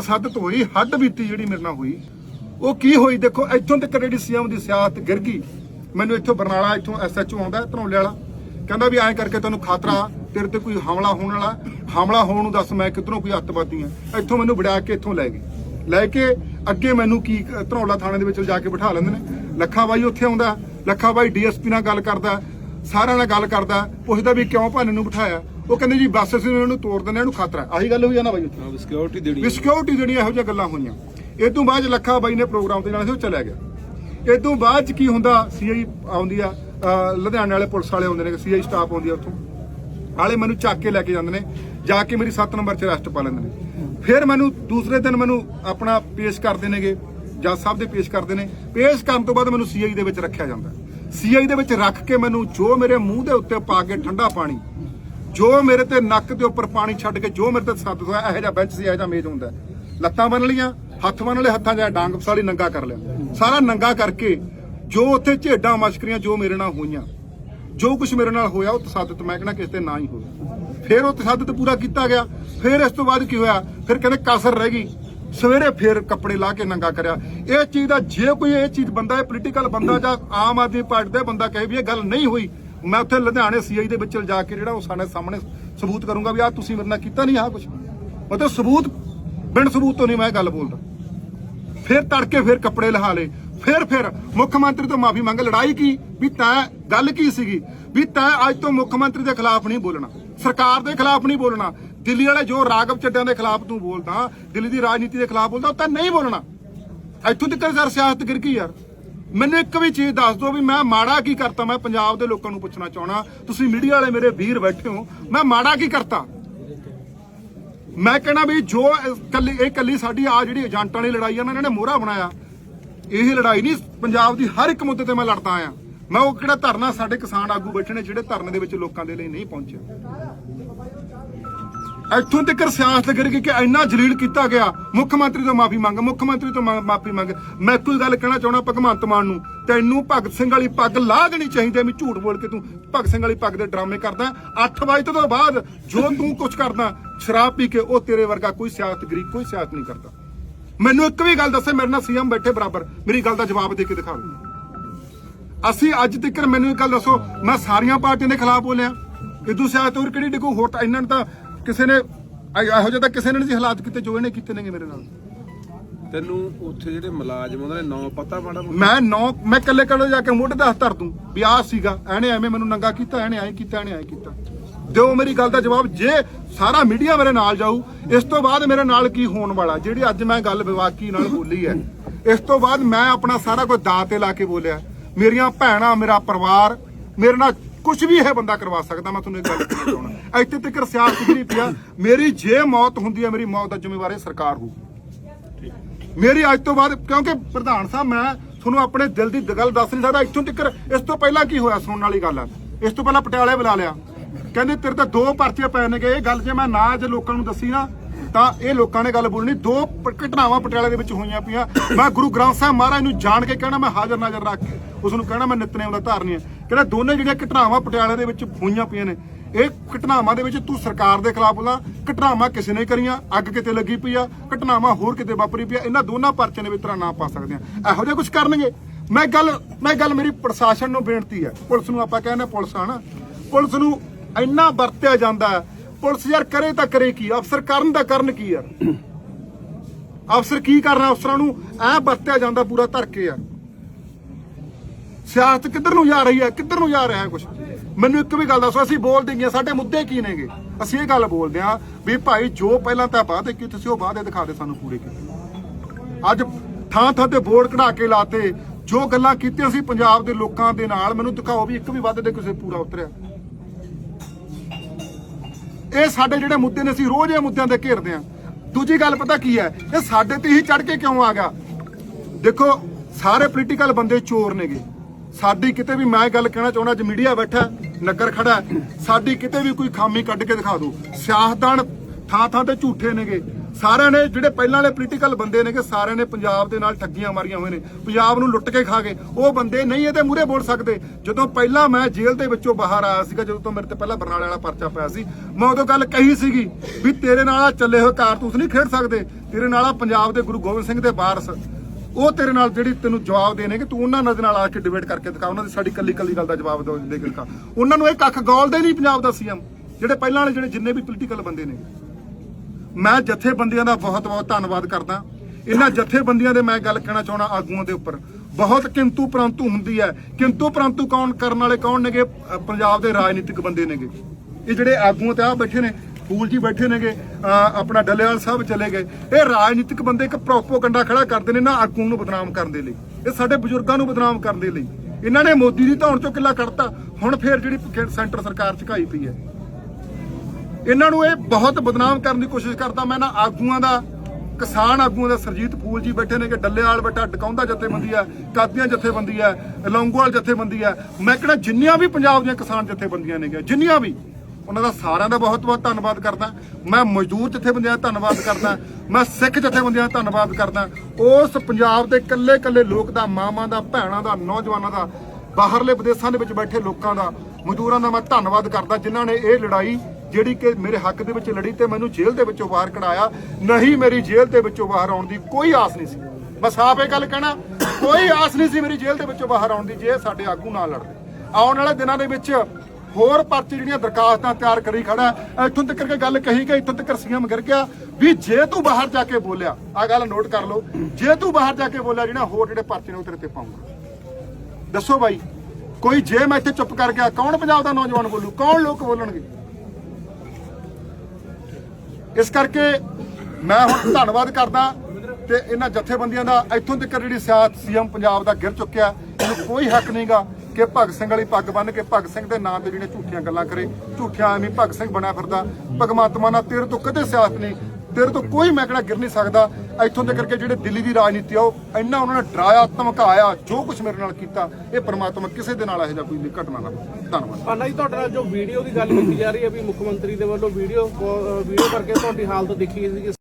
ਤਸੱਦਤ ਹੋਈ ਹੱਡ ਬੀਤੀ ਜਿਹੜੀ ਮੇਰੇ ਨਾਲ ਹੋਈ। ਉਹ ਕੀ ਹੋਈ ਦੇਖੋ, ਇੱਥੋਂ ਤੱਕ ਜਿਹੜੀ ਸੀਐਮ ਦੀ ਸਿਆਸਤ ਗਿਰ ਗਈ। ਮੈਨੂੰ ਇੱਥੋਂ ਬਰਨਾਲਾ, ਇੱਥੋਂ ਐਸਐਚਓ ਆਉਂਦਾ, ਧਨੌਲੇ ਵਾਲਾ। ਕਹਿੰਦਾ ਵੀ ਐਂ ਕਰਕੇ ਤੈਨੂੰ ਖਤਰਾ, ਤੇਰੇ ਤੇ ਕੋਈ ਹਮਲਾ ਹੋਣ ਵਾਲਾ। ਹਮਲਾ ਹੋਣ ਨੂੰ ਦੱਸ, ਮੈਂ ਕਿਧਰੋਂ ਕੋਈ ਅੱਤਵਾਦੀ ਆ? ਇੱਥੋਂ ਮੈਨੂੰ ਵੜਾ ਕੇ ਇੱਥੋਂ ਲੈ ਗਏ। ਲੈ ਕੇ ਅੱਗੇ ਮੈਨੂੰ ਕੀ, ਧਨੌਲਾ ਥਾਣੇ ਦੇ ਵਿੱਚ ਜਾ ਕੇ ਬਿਠਾ ਲੈਂਦੇ ਨੇ। ਲੱਖਾ ਬਾਈ ਉੱਥੇ ਆਉਂਦਾ। ਲੱਖਾ ਬਾਈ ਡੀਐਸਪੀ ਨਾਲ ਗੱਲ ਕਰਦਾ। ਸਾਰਿਆਂ ਨਾਲ ਗੱਲ ਕਰਦਾ। ਪੁੱਛਦਾ ਵੀ ਕਿਉਂ ਭਾਨੇ ਨੂੰ ਬਿਠਾਇਆ? ਉਹ ਕਹਿੰਦੇ ਜੀ ਬੱਸ ਅਸੀਂ ਇਹਨੂੰ ਤੋੜ ਦਿੰਦੇ ਇਹਨੂੰ ਖਤਰਾ ਆਹੀ ਗੱਲ ਹੋਈ ਆ ਨਾ ਬਾਈ ਉੱਥੇ। ਸਿਕਿਉਰਿਟੀ ਦੇਣੀ ਵੀ ਸਿਕਿਉਰਿਟੀ ਜਿਹੜੀਆਂ ਇਹੋ ਜਿਹੀਆਂ ਗੱਲਾਂ ਹੋਈਆਂ। ਇਹ ਤੋਂ ਬਾਅਦ ਲੱਖਾ ਬਾਈ ਨੇ ਪ੍ਰੋਗਰਾਮ ਤੇ ਜਾਣਾ ਸੀ ਉਹ ਚਲਿਆ ਗਿਆ। ਇਹ ਤੋਂ ਬਾਅਦ ਕੀ ਹੁੰਦਾ ਸੀਆਈ ਆਉਂਦੀ ਆ ਲੁਧਿਆਣੇ ਵਾਲੇ ਪੁਲਿਸ ਵਾਲੇ ਆਉਂਦੇ ਨੇ ਸੀਆਈ ਸਟਾਫ ਆਉਂਦੀ ਆ ਉੱਥੋਂ। ਹਾਲੇ ਮੈਨੂੰ ਚੱਕ ਕੇ ਲੈ ਕੇ ਜਾਂਦੇ ਨੇ ਜਾ ਕੇ ਮੇਰੀ 7 ਨੰਬਰ 'ਚ ਅਰੈਸਟ ਪਾ ਲੈਂਦੇ ਨੇ। ਫਿਰ ਮੈਨੂੰ ਦੂਸਰੇ ਦਿਨ ਮੈਨੂੰ ਆਪਣਾ ਪੇਸ਼ ਕਰਦੇ ਨੇਗੇ ਜੱਜ ਸਾਹਿਬ ਦੇ ਪੇਸ਼ ਕਰਦੇ ਨੇ। ਪੇਸ਼ ਕਰਨ ਤੋਂ ਬਾਅਦ ਮੈਨੂੰ ਸੀਆਈ ਦੇ ਵਿੱਚ ਰੱਖਿਆ ਜਾਂਦਾ। ਸੀਆਈ ਦੇ ਵਿੱਚ ਰੱਖ ਕੇ ਮੈਨੂੰ ਜੋ ਮੇਰੇ ਮੂੰਹ ਦੇ ਉੱਤੇ ਪਾ ਕੇ ਠੰਡਾ ਪਾਣੀ ਜੋ ਮੇਰੇ ਤੇ ਨੱਕ ਦੇ ਉੱਪਰ ਪਾਣੀ ਛੱਡ ਕੇ ਜੋ ਮੇਰੇ ਤੇ ਸੱਦ ਹੋਇਆ ਇਹੋ ਜਿਹਾ ਬੈਂਚ ਸੀ, ਇਹੋ ਜਿਹਾ ਮੇਜ਼ ਹੁੰਦਾ। ਲੱਤਾਂ ਬੰਨ ਲੀਆਂ ਹੱਥ ਬੰਨ ਲਏ, ਹੱਥਾਂ 'ਚ ਡਾਂਗ ਫਸਾਲੀ ਨੰਗਾ ਕਰ ਲਿਆ। ਸਾਰਾ ਨੰਗਾ ਕਰਕੇ ਜੋ ਉੱਥੇ ਝੇਡਾਂ ਮਸ਼ਕਰੀਆਂ ਜੋ ਮੇਰੇ ਨਾਲ ਹੋਈਆਂ, ਜੋ ਕੁਝ ਮੇਰੇ ਨਾਲ ਹੋਇਆ, ਉਹ ਤਸਾਦਤ ਮੈਂ ਕਹਿੰਦਾ ਕਿਸੇ ਤੇ ਨਾ ਹੀ ਹੋਇਆ ਫਿਰ ਉਹ ਤਸਾਦਤ ਪੂਰਾ ਕੀਤਾ ਗਿਆ। ਫਿਰ ਇਸ ਤੋਂ ਬਾਅਦ ਕੀ ਹੋਇਆ? ਫਿਰ ਕਹਿੰਦੇ ਕਸਰ ਰਹਿ ਗਈ। ਸਵੇਰੇ ਫਿਰ ਕੱਪੜੇ ਲਾ ਕੇ ਨੰਗਾ ਕਰਿਆ। ਇਹ ਚੀਜ਼ ਦਾ ਜੇ ਕੋਈ ਇਹ ਚੀਜ਼ ਬੰਦਾ, ਇਹ ਪੋਲੀਟੀਕਲ ਬੰਦਾ ਜਾਂ ਆਮ ਆਦਮੀ ਪਾਰਟੀ ਦਾ ਬੰਦਾ ਕਹੇ ਵੀ ਇਹ ਗੱਲ ਨਹੀਂ ਹੋਈ ਮੈਂ ਉੱਥੇ ਲੁਧਿਆਣੇ ਸੀਆਈ ਦੇ ਵਿੱਚ ਜਾ ਕੇ ਜਿਹੜਾ ਉਹ ਸਾਡੇ ਸਾਹਮਣੇ ਸਬੂਤ ਕਰੂੰਗਾ ਵੀ ਆ ਤੁਸੀਂ ਮੇਰੇ ਨਾਲ ਕੀਤਾ ਨਹੀਂ ਆਹ ਕੁਝ ਮਤਲਬ ਸਬੂਤ, ਬਿਨ ਸਬੂਤ ਤੋਂ ਨਹੀਂ ਮੈਂ ਗੱਲ ਬੋਲਦਾ। ਫਿਰ ਤੜਕੇ ਫਿਰ ਕੱਪੜੇ ਲਹਾ ਲਏ। ਫਿਰ ਫਿਰ ਮੁੱਖ ਮੰਤਰੀ ਤੋਂ ਮਾਫੀ ਮੰਗ, ਲੜਾਈ ਕੀ? ਵੀ ਤੈਂ ਗੱਲ ਕੀ ਸੀਗੀ? ਵੀ ਤੈਂ ਅੱਜ ਤੋਂ ਮੁੱਖ ਮੰਤਰੀ ਦੇ ਖਿਲਾਫ ਨਹੀਂ ਬੋਲਣਾ। ਸਰਕਾਰ ਦੇ ਖਿਲਾਫ ਨਹੀਂ ਬੋਲਣਾ। ਦਿੱਲੀ ਵਾਲੇ ਜੋ ਰਾਗਵ ਚੱਡਿਆਂ ਦੇ ਖਿਲਾਫ ਤੂੰ ਬੋਲਦਾ, ਦਿੱਲੀ ਦੀ ਰਾਜਨੀਤੀ ਦੇ ਖਿਲਾਫ ਬੋਲਦਾ, ਉਹ ਤਾਂ ਨਹੀਂ ਬੋਲਣਾ। ਇੱਥੋਂ ਤੱਕ ਸਰ ਸਿਆਸਤ ਗਿਰ ਗਈ ਯਾਰ। ਮੈਨੂੰ ਇੱਕ ਵੀ ਚੀਜ਼ ਦੱਸ ਦਿਓ ਵੀ ਮੈਂ ਮਾੜਾ ਕੀ ਕਰਤਾ? ਮੈਂ ਪੰਜਾਬ ਦੇ ਲੋਕਾਂ ਨੂੰ ਪੁੱਛਣਾ ਚਾਹਣਾ ਤੁਸੀਂ ਮੀਡੀਆ ਵਾਲੇ ਮੇਰੇ ਵੀਰ ਬੈਠੇ ਹੋ। ਮੈਂ ਮਾੜਾ ਕੀ ਕਰਤਾ? ਮੈਂ ਕਹਿਣਾ ਵੀ ਜੋ ਕੱਲੀ, ਇਹ ਕੱਲੀ ਸਾਡੀ ਆ ਜਿਹੜੀ ਏਜੰਟਾਂ ਵਾਲੀ ਲੜਾਈ ਆ ਇਹਨਾਂ ਨੇ ਮੋਹਰਾ ਬਣਾਇਆ। ਇਹ ਲੜਾਈ ਨਹੀਂ, ਪੰਜਾਬ ਦੀ ਹਰ ਇੱਕ ਮੁੱਦੇ ਤੇ ਮੈਂ ਲੜਦਾ ਆਇਆ। ਮੈਂ ਉਹ ਕਿਹੜਾ ਧਰਨਾ ਸਾਡੇ ਕਿਸਾਨ ਆਗੂ ਬੈਠੇ ਨੇ ਜਿਹੜੇ ਧਰਨੇ ਦੇ ਵਿੱਚ ਲੋਕਾਂ ਦੇ ਲਈ ਨਹੀਂ ਪਹੁੰਚੇ? ਇੱਥੋਂ ਤੱਕ ਸਿਆਸਤ ਕਰ ਕਿ ਇੰਨਾ ਜਲੀਲ ਕੀਤਾ ਗਿਆ। ਮੁੱਖ ਮੰਤਰੀ ਤੋਂ ਮਾਫੀ ਮੰਗ, ਮੁੱਖ ਮੰਤਰੀ ਤੋਂ ਮਾਫੀ ਮੰਗ। ਮੈਂ ਕੋਈ ਗੱਲ ਕਹਿਣਾ ਚਾਹਣਾ ਭਗਵੰਤ ਮਾਨ ਨੂੰ, ਤੈਨੂੰ ਭਗਤ ਸਿੰਘ ਵਾਲੀ ਪੱਗ ਲਾਹ ਦੇਣੀ ਚਾਹੀਦੀ ਹੈ ਵੀ ਝੂਠ ਬੋਲ ਕੇ ਤੂੰ ਭਗਤ ਸਿੰਘ ਵਾਲੀ ਪੱਗ ਦੇ ਡਰਾਮੇ ਕਰਦਾ। 8 ਵਜੇ ਤੋਂ ਬਾਅਦ ਜੋ ਤੂੰ ਕੁਝ ਕਰਦਾ, ਸ਼ਰਾਬ ਪੀ ਕੇ ਉਹ ਤੇਰੇ ਵਰਗਾ ਕੋਈ ਸਿਆਸਤਗਰੀ ਕੋਈ ਸਿਆਸਤ ਨਹੀਂ ਕਰਦਾ। ਮੈਨੂੰ ਇੱਕ ਵੀ ਗੱਲ ਦੱਸੇ, ਮੇਰੇ ਨਾਲ ਸੀਐਮ ਬੈਠੇ ਬਰਾਬਰ। ਮੇਰੀ ਗੱਲ ਦਾ ਜਵਾਬ ਦੇ ਕੇ ਦਿਖਾਵੇ ਅਸੀਂ ਅੱਜ ਤੱਕ ਮੈਨੂੰ ਇੱਕ ਗੱਲ ਦੱਸੋ, ਮੈਂ ਸਾਰੀਆਂ ਪਾਰਟੀਆਂ ਦੇ ਖਿਲਾਫ ਬੋਲਿਆ। ਇਦੂ ਸਿਆਸਤ ਹੋਰ ਕਿਹੜੀ ਡਿੱਗੂ? ਹੋਰ ਤਾਂ ਇਹਨਾਂ ਨੇ ਤਾਂ ਕਿਸੇ ਨੇ ਇਹ- ਜਿਹਾ ਤਾਂ ਕਿਸੇ ਨੇ ਨਹੀਂ ਸੀ ਹਾਲਾਤ ਕੀਤੇ ਜੋ ਇਹਨੇ ਕੀਤੇ ਨੇਗੇ ਮੇਰੇ ਨਾਲ। ਤੈਨੂੰ ਉੱਥੇ ਜਿਹੜੇ ਮੁਲਾਜ਼ਮ ਉਹਨਾਂ ਦੇ ਨਾਂ ਪਤਾ ਮਾੜਾ ਮੋਟਾ? ਮੈਂ ਨੌ ਮੈਂ ਕੱਲੇ ਕੱਲੇ ਜਾ ਕੇ ਮੋਢੇ ਦਾ ਹੱਥ ਧਰ ਦੂੰ ਵੀ ਆਹ ਸੀਗਾ ਐਨੇ ਐਵੇਂ ਮੈਨੂੰ ਨੰਗਾ ਕੀਤਾ ਐਨੇ ਐਂ ਕੀਤਾ ਐਨੇ ਐਂ ਕੀਤਾ। ਦਿਓ ਮੇਰੀ ਗੱਲ ਦਾ ਜਵਾਬ ਜੇ ਸਾਰਾ ਮੀਡੀਆ ਮੇਰੇ ਨਾਲ ਜਾਊ ਇਸ ਤੋਂ ਬਾਅਦ ਮੇਰੇ ਨਾਲ ਕੀ ਹੋਣ ਵਾਲਾ? ਜਿਹੜੀ ਅੱਜ ਮੈਂ ਗੱਲ ਵਿਵਾਕੀ ਨਾਲ ਬੋਲੀ ਹੈ ਇਸ ਤੋਂ ਬਾਅਦ ਮੈਂ ਆਪਣਾ ਸਾਰਾ ਕੁਝ ਦਾਅ ਤੇ ਲਾ ਕੇ ਬੋਲਿਆ। ਮੇਰੀਆਂ ਭੈਣਾਂ ਮੇਰਾ ਪਰਿਵਾਰ ਮੇਰੇ ਨਾਲ ਕੁਝ ਵੀ ਇਹ ਬੰਦਾ ਕਰਵਾ ਸਕਦਾ, ਮੈਂ ਤੁਹਾਨੂੰ ਇੱਕ ਗੱਲ ਕਹਿਣਾ ਚਾਹੁੰਦਾ। ਇੱਥੇ ਤੱਕ ਸਿਆਸਤ ਜਿਹੜੀ ਪਿਆ ਮੇਰੀ ਜੇ ਮੌਤ ਹੁੰਦੀ ਹੈ ਮੇਰੀ ਮੌਤ ਦਾ ਜ਼ਿੰਮੇਵਾਰ ਇਹ ਸਰਕਾਰ ਹੋਊ। ਮੇਰੀ ਅੱਜ ਤੋਂ ਬਾਅਦ, ਕਿਉਂਕਿ ਪ੍ਰਧਾਨ ਸਾਹਿਬ, ਮੈਂ ਤੁਹਾਨੂੰ ਆਪਣੇ ਦਿਲ ਦੀ ਗੱਲ ਦੱਸ ਨਹੀਂ ਸਕਦਾ, ਇੱਥੋਂ ਤੱਕ ਇਸ ਤੋਂ ਪਹਿਲਾਂ ਕੀ ਹੋਇਆ ਸੁਣਨ ਵਾਲੀ ਗੱਲ ਆ? ਇਸ ਤੋਂ ਪਹਿਲਾਂ ਪਟਿਆਲੇ ਬੁਲਾ ਲਿਆ। ਕਹਿੰਦੇ, ਤੇਰੇ ਤਾਂ ਦੋ ਪਰਚੇ ਪੈ ਨੇਗੇ, ਇਹ ਗੱਲ ਜੇ ਮੈਂ ਨਾ ਅੱਜ ਲੋਕਾਂ ਨੂੰ ਦੱਸੀ ਨਾ, ਤਾਂ ਇਹ ਲੋਕਾਂ ਨੇ ਗੱਲ ਬੋਲਣੀ। ਦੋ ਘਟਨਾਵਾਂ ਪਟਿਆਲੇ ਦੇ ਵਿੱਚ ਹੋਈਆਂ ਪਈਆਂ। ਮੈਂ ਗੁਰੂ ਗ੍ਰੰਥ ਸਾਹਿਬ ਮਹਾਰਾਜ ਨੂੰ ਜਾਣ ਕੇ ਕਹਿਣਾ, ਮੈਂ ਹਾਜ਼ਰ ਨਾਜ਼ਰ ਰੱਖ ਕੇ ਉਸ ਨੂੰ ਕਹਿਣਾ, ਮੈਂ ਨਿਤਨੇਮ ਦਾ ਧਾਰਨੀ ਹੈ ਕਹਿੰਦਾ ਦੋਨੇ ਜਿਹੜੀਆਂ ਘਟਨਾਵਾਂ ਪਟਿਆਲੇ ਦੇ ਵਿੱਚ ਹੋਈਆਂ ਪਈਆਂ ਨੇ, ਇਹ ਘਟਨਾਵਾਂ ਦੇ ਵਿੱਚ ਤੂੰ ਸਰਕਾਰ ਦੇ ਖਿਲਾਫ ਬੋਲਾ ਘਟਨਾਵਾਂ ਕਿਸੇ ਨੇ ਕਰੀਆਂ, ਅੱਗ ਕਿਤੇ ਲੱਗੀ ਪਈ ਆ, ਘਟਨਾਵਾਂ ਹੋਰ ਕਿਤੇ ਵਾਪਰੀ ਪਈ ਆ ਇਹਨਾਂ ਦੋਨਾਂ ਪਰਚੇ ਦੇ ਵਿੱਚ ਤੇਰਾ ਨਾ ਪਾ ਸਕਦੇ ਆ। ਇਹੋ ਜਿਹਾ ਕੁਝ ਕਰਨਗੇ? ਮੈਂ ਗੱਲ ਮੈਂ ਗੱਲ ਮੇਰੀ ਪ੍ਰਸ਼ਾਸਨ ਨੂੰ ਬੇਨਤੀ ਹੈ, ਪੁਲਿਸ ਨੂੰ ਆਪਾਂ ਕਹਿੰਦੇ ਪੁਲਿਸ ਆ ਨਾ, ਪੁਲਿਸ ਨੂੰ ਇੰਨਾ ਵਰਤਿਆ ਜਾਂਦਾ ਹੈ, ਪੁਲਿਸ ਯਾਰ ਕਰੇ ਤਾਂ ਕਰੇ ਕੀ, ਅਫਸਰ ਕਰਨ ਦਾ ਕਰਨ ਕੀ ਯਾਰ? ਅਫਸਰ ਕੀ ਕਰਨਾ ਅਫਸਰਾਂ ਨੂੰ? ਐ ਵਰਤਿਆ ਜਾਂਦਾ ਪੂਰਾ ਧਰ ਕੇ ਯਾਰ। ਸਿਆਸਤ ਕਿੱਧਰ ਨੂੰ ਜਾ ਰਹੀ ਹੈ? ਕਿੱਧਰ ਨੂੰ ਜਾ ਰਿਹਾ ਹੈ ਕੁਝ ਮੈਨੂੰ ਇੱਕ ਵੀ ਗੱਲ ਦੱਸੋ, ਅਸੀਂ ਬੋਲਦੇ ਹਾਂ? ਸਾਡੇ ਮੁੱਦੇ ਕੀ ਨੇਗੇ? ਅਸੀਂ ਇਹ ਗੱਲ ਬੋਲਦੇ ਹਾਂ ਵੀ ਭਾਈ ਜੋ ਪਹਿਲਾਂ ਤਾਂ ਵਾਅਦੇ ਕੀਤੇ ਸੀ ਉਹ ਵਾਅਦੇ ਦਿਖਾ ਦੇ ਸਾਨੂੰ ਪੂਰੇ ਕੀਤੇ ਅੱਜ ਥਾਂ ਥਾਂ ਤੇ ਬੋਰਡ ਕਢਾ ਕੇ ਲਾਤੇ, ਜੋ ਗੱਲਾਂ ਕੀਤੀਆਂ ਸੀ ਪੰਜਾਬ ਦੇ ਲੋਕਾਂ ਦੇ ਨਾਲ, ਮੈਨੂੰ ਦਿਖਾਓ ਵੀ ਇੱਕ ਵੀ ਵਾਅਦੇ ਦੇ ਕਿਸੇ ਪੂਰਾ ਉਤਰਿਆ। ਇਹ ਸਾਡੇ ਜਿਹੜੇ ਮੁੱਦੇ ਨੇ, ਅਸੀਂ ਰੋਜ਼ ਇਹ ਮੁੱਦਿਆਂ ਤੇ ਘੇਰਦੇ ਆ ਦੂਜੀ ਗੱਲ ਪਤਾ ਕੀ ਹੈ? ਇਹ ਸਾਡੇ ਤੇ ਹੀ ਚੜ ਕੇ ਕਿਉਂ ਆ ਗਿਆ? ਦੇਖੋ, ਸਾਰੇ ਪੋਲੀਟੀਕਲ ਬੰਦੇ ਚੋਰ ਨੇਗੇ। ਸਾਡੀ ਕਿਤੇ ਵੀ ਮੈਂ ਗੱਲ ਕਹਿਣਾ ਚਾਹੁੰਦਾ, ਅੱਜ ਮੀਡੀਆ ਬੈਠਾ, ਨਗਰ ਖੜਾ, ਸਾਡੀ ਕਿਤੇ ਵੀ ਕੋਈ ਖਾਮੀ ਕੱਢ ਕੇ ਦਿਖਾ ਦਿਓ। ਸਿਆਸਤਦਾਨ ਥਾਂ ਥਾਂ ਤੇ ਝੂਠੇ ਨੇਗੇ। ਸਾਰਿਆਂ ਨੇ, ਜਿਹੜੇ ਪਹਿਲਾਂ ਵਾਲੇ ਪੋਲੀਟੀਕਲ ਬੰਦੇ ਨੇ ਕਿ ਸਾਰਿਆਂ ਨੇ ਪੰਜਾਬ ਦੇ ਨਾਲ ਠੱਗੀਆਂ ਮਾਰੀਆਂ ਹੋਏ ਨੇ। ਪੰਜਾਬ ਨੂੰ ਲੁੱਟ ਕੇ ਖਾ ਗਏ। ਉਹ ਬੰਦੇ ਨਹੀਂ ਇਹਦੇ ਮੂਹਰੇ ਬੋਲ ਸਕਦੇ। ਜਦੋਂ ਪਹਿਲਾਂ ਮੈਂ ਜੇਲ੍ਹ ਦੇ ਵਿੱਚੋਂ ਬਾਹਰ ਆਇਆ ਸੀਗਾ, ਜਦੋਂ ਤੋਂ ਮੇਰੇ ਤੇ ਪਹਿਲਾਂ ਬਰਨਾਲੇ ਵਾਲਾ ਪਰਚਾ ਪਿਆ ਸੀ, ਮੈਂ ਉਦੋਂ ਗੱਲ ਕਹੀ ਸੀਗੀ ਵੀ ਤੇਰੇ ਨਾਲ ਚੱਲੇ ਹੋਏ ਕਾਰਤੂਸ ਨਹੀਂ ਖੇਡ ਸਕਦੇ। ਤੇਰੇ ਨਾਲ ਪੰਜਾਬ ਦੇ ਗੁਰੂ ਗੋਬਿੰਦ ਸਿੰਘ ਦੇ ਵਾਰਸ। ਉਹ ਤੇਰੇ ਨਾਲ ਜਿਹੜੀ ਤੈਨੂੰ ਜਵਾਬ ਦੇਣੇ ਕਿ ਤੂੰ ਉਹਨਾਂ ਨਾਲ ਆ ਕੇ ਡਿਬੇਟ ਕਰਕੇ ਦਿਖਾ, ਉਹਨਾਂ ਦੀ ਸਾਡੀ ਕੱਲੀ ਕੱਲੀ ਗੱਲ ਦਾ ਜਵਾਬ ਦੇ ਕੇ ਦਿਖਾ। ਉਹਨਾਂ ਨੂੰ ਇਹ ਕੱਖ ਗੋਲਦੇ ਨਹੀਂ ਪੰਜਾਬ ਦਾ ਸੀਐਮ ਜਿਹੜੇ ਪਹਿਲਾਂ ਵਾਲੇ ਜਿਹੜੇ ਜਿੰਨੇ ਵੀ ਪੋਲੀਟੀਕਲ ਬੰਦੇ ਨੇ। ਮੈਂ ਜਥੇਬੰਦੀਆਂ ਦਾ ਬਹੁਤ ਬਹੁਤ ਧੰਨਵਾਦ ਕਰਦਾ। ਇਹਨਾਂ ਜਥੇਬੰਦੀਆਂ ਦੇ ਮੈਂ ਗੱਲ ਕਹਿਣਾ ਚਾਹਣਾ ਆਗੂਆਂ ਦੇ ਉੱਪਰ। ਬਹੁਤ ਕਿੰਤੂ ਪਰੰਤੂ ਹੁੰਦੀ ਹੈ। ਕਿੰਤੂ ਪਰੰਤੂ ਕੌਣ ਕਰਨ ਵਾਲੇ ਕੌਣ ਨੇਗੇ? ਪੰਜਾਬ ਦੇ ਰਾਜਨੀਤਿਕ ਬੰਦੇ ਨੇਗੇ। ਇਹ ਜਿਹੜੇ ਆਗੂਆਂ ਤੇ ਆ ਬੈਠੇ ਨੇ ਫੂਲ ਜੀ ਬੈਠੇ ਨੇਗੇ ਆਪਣਾ ਡੱਲੇਵਾਲ ਸਾਹਿਬ ਚਲੇ ਗਏ। ਇਹ ਰਾਜਨੀਤਿਕ ਬੰਦੇ ਇੱਕ ਪ੍ਰੋਪੋਗੰਡਾ ਖੜਾ ਕਰਦੇ ਨੇ ਨਾ ਆਗੂ ਨੂੰ ਬਦਨਾਮ ਕਰਨ ਦੇ ਲਈ। ਇਹ ਸਾਡੇ ਬਜ਼ੁਰਗਾਂ ਨੂੰ ਬਦਨਾਮ ਕਰਨ ਦੇ ਲਈ। ਇਹਨਾਂ ਨੇ ਮੋਦੀ ਦੀ ਧੌਣ ਚੋਂ ਕਿੱਲਾ ਕੱਢਤਾ। ਹੁਣ ਫੇਰ ਜਿਹੜੀ ਸੈਂਟਰ ਸਰਕਾਰ ਝੁਕਾਈ ਪਈ ਹੈ। ਇਹਨਾਂ ਨੂੰ ਇਹ ਬਹੁਤ ਬਦਨਾਮ ਕਰਨ ਦੀ ਕੋਸ਼ਿਸ਼ ਕਰਦਾ। ਮੈਂ ਨਾ ਆਗੂਆਂ ਦਾ, ਕਿਸਾਨ ਆਗੂਆਂ ਦਾ ਸਰਜੀਤ ਫੂਲ ਜੀ ਬੈਠੇ ਨੇ ਕਿ ਡੱਲੇਵਾਲ ਬੈਠਾ, ਡਕਾਉਂਦਾ ਜਥੇਬੰਦੀ ਹੈ, ਕਾਦੀਆਂ ਜਥੇਬੰਦੀ ਹੈ, ਲੌਂਗੋਵਾਲ ਜਥੇਬੰਦੀ ਹੈ। ਮੈਂ ਕਿਹੜਾ ਜਿੰਨੀਆਂ ਵੀ ਪੰਜਾਬ ਦੀਆਂ ਕਿਸਾਨ ਜਥੇਬੰਦੀਆਂ ਨੇਗੀਆਂ, ਜਿੰਨੀਆਂ ਵੀ ਉਹਨਾਂ ਦਾ ਸਾਰਿਆਂ ਦਾ ਬਹੁਤ ਬਹੁਤ ਧੰਨਵਾਦ ਕਰਦਾ। ਮੈਂ ਮਜ਼ਦੂਰ ਜਥੇਬੰਦੀਆਂ ਦਾ ਧੰਨਵਾਦ ਕਰਦਾ। ਮੈਂ ਸਿੱਖ ਜਥੇਬੰਦੀਆਂ ਦਾ ਧੰਨਵਾਦ ਕਰਦਾ। ਉਸ ਪੰਜਾਬ ਦੇ ਕੱਲੇ ਕੱਲੇ ਲੋਕ ਦਾ, ਮਾਵਾਂ ਦਾ, ਭੈਣਾਂ ਦਾ, ਨੌਜਵਾਨਾਂ ਦਾ, ਬਾਹਰਲੇ ਵਿਦੇਸ਼ਾਂ ਦੇ ਵਿੱਚ ਬੈਠੇ ਲੋਕਾਂ ਦਾ, ਮਜ਼ਦੂਰਾਂ ਦਾ ਮੈਂ ਧੰਨਵਾਦ ਕਰਦਾ, ਜਿਨ੍ਹਾਂ ਨੇ ਇਹ ਲੜਾਈ ਜਿਹੜੀ ਕਿ ਮੇਰੇ ਹੱਕ ਦੇ ਵਿੱਚ ਲੜੀ ਤੇ ਮੈਨੂੰ ਜੇਲ੍ਹ ਦੇ ਵਿੱਚੋਂ ਬਾਹਰ ਕਢਾਇਆ, ਨਹੀਂ ਮੇਰੀ ਜੇਲ੍ਹ ਦੇ ਵਿੱਚੋਂ ਬਾਹਰ ਆਉਣ ਦੀ ਕੋਈ ਆਸ ਨਹੀਂ ਸੀ। ਬਸ ਆਪ ਇਹ ਗੱਲ ਕਹਿਣਾ, ਕੋਈ ਆਸ ਨਹੀਂ ਸੀ ਮੇਰੀ ਜੇਲ੍ਹ ਦੇ ਵਿੱਚੋਂ ਬਾਹਰ ਆਉਣ ਦੀ, ਜੇ ਸਾਡੇ ਆਗੂ ਨਾਲ ਲੜਦੇ। ਆਉਣ ਵਾਲੇ ਦਿਨਾਂ ਦੇ ਵਿੱਚ ਹੋਰ ਪਰਚੇ ਜਿਹੜੀਆਂ ਦਰਖਾਸਤਾਂ ਤਿਆਰ ਕਰੀ ਖੜਾ ਇੱਥੋਂ ਤੱਕ ਕਿ ਗੱਲ ਕਹੀ ਗਈ, ਇੱਥੋਂ ਤੱਕ ਸੀਐਮ ਗਿਰ ਗਿਆ। ਵੀ ਜੇ ਤੂੰ ਬਾਹਰ ਜਾ ਕੇ ਬੋਲਿਆ ਆ ਗੱਲ ਨੋਟ ਕਰ ਲਓ, ਜੇ ਤੂੰ ਬਾਹਰ ਜਾ ਕੇ ਬੋਲਿਆ ਜਿਹੜਾ ਹੋਰ ਜਿਹੜੇ ਪਰਚੇ ਨੇ ਉਹ ਤੇਰੇ ਤੇ ਪਾਉਂਗਾ। ਦੱਸੋ ਬਾਈ, ਕੋਈ ਜੇ ਮੈਂ ਇੱਥੇ ਚੁੱਪ ਕਰ ਗਿਆ, ਕੌਣ ਪੰਜਾਬ ਦਾ ਨੌਜਵਾਨ ਬੋਲੂ? ਕੌਣ ਲੋਕ ਬੋਲਣਗੇ? ਇਸ ਕਰਕੇ ਮੈਂ ਹੁਣ ਧੰਨਵਾਦ ਕਰਦਾ ਤੇ ਇਹਨਾਂ ਜਥੇਬੰਦੀਆਂ ਦਾ, ਇੱਥੋਂ ਤੱਕ ਜਿਹੜੀ ਸਿਆਸਤ ਸੀਐਮ ਪੰਜਾਬ ਦਾ ਗਿਰ ਚੁੱਕਿਆ, ਇਹਨੂੰ ਕੋਈ ਹੱਕ ਨਹੀਂਗਾ ਕਿ ਭਗਤ ਸਿੰਘ ਵਾਲੀ ਪੱਗ ਬੰਨ ਕੇ ਭਗਤ ਸਿੰਘ ਦੇ ਨਾਂ ਤੇ ਜਿਹੜੇ ਝੂਠੀਆਂ ਗੱਲਾਂ ਕਰੇ, ਝੂਠਿਆਂ ਐਵੇਂ ਭਗਤ ਸਿੰਘ ਬਣਿਆ ਫਿਰਦਾ। ਭਗਵੰਤ ਨਾਲ ਤੇਰੇ ਤੋਂ ਕਦੇ ਸਿਆਸਤ ਨਹੀਂ, ਤੇਰੇ ਤੋਂ ਕੋਈ ਮੈਂ ਕਿਹੜਾ ਗਿਰ ਨਹੀਂ ਸਕਦਾ। ਇੱਥੋਂ ਤੱਕ ਕਰਕੇ ਜਿਹੜੇ ਦਿੱਲੀ ਦੀ ਰਾਜਨੀਤੀ ਆ, ਉਹ ਇੰਨਾ ਉਹਨਾਂ ਨੇ ਡਰਾਇਆ, ਧਮਕਾਇਆ, ਜੋ ਕੁਝ ਮੇਰੇ ਨਾਲ ਕੀਤਾ, ਇਹ ਪਰਮਾਤਮਾ ਕਿਸੇ ਦੇ ਨਾਲ ਇਹੋ ਜਿਹਾ ਕੋਈ ਘਟਨਾ ਨਾ ਧੰਨਵਾਦ। ਆਨਾ ਜੀ ਤੁਹਾਡੇ ਨਾਲ ਜੋ ਵੀਡੀਓ ਦੀ ਗੱਲ ਕੀਤੀ ਜਾ ਰਹੀ ਹੈ ਵੀ ਮੁੱਖ ਮੰਤਰੀ ਦੇ ਵੱਲੋਂ ਵੀਡੀਓ ਵੀਡੀਓ ਕਰਕੇ ਤੁਹਾਡੀ ਹਾਲਤ ਦੇਖੀ ਗਈ ਸੀ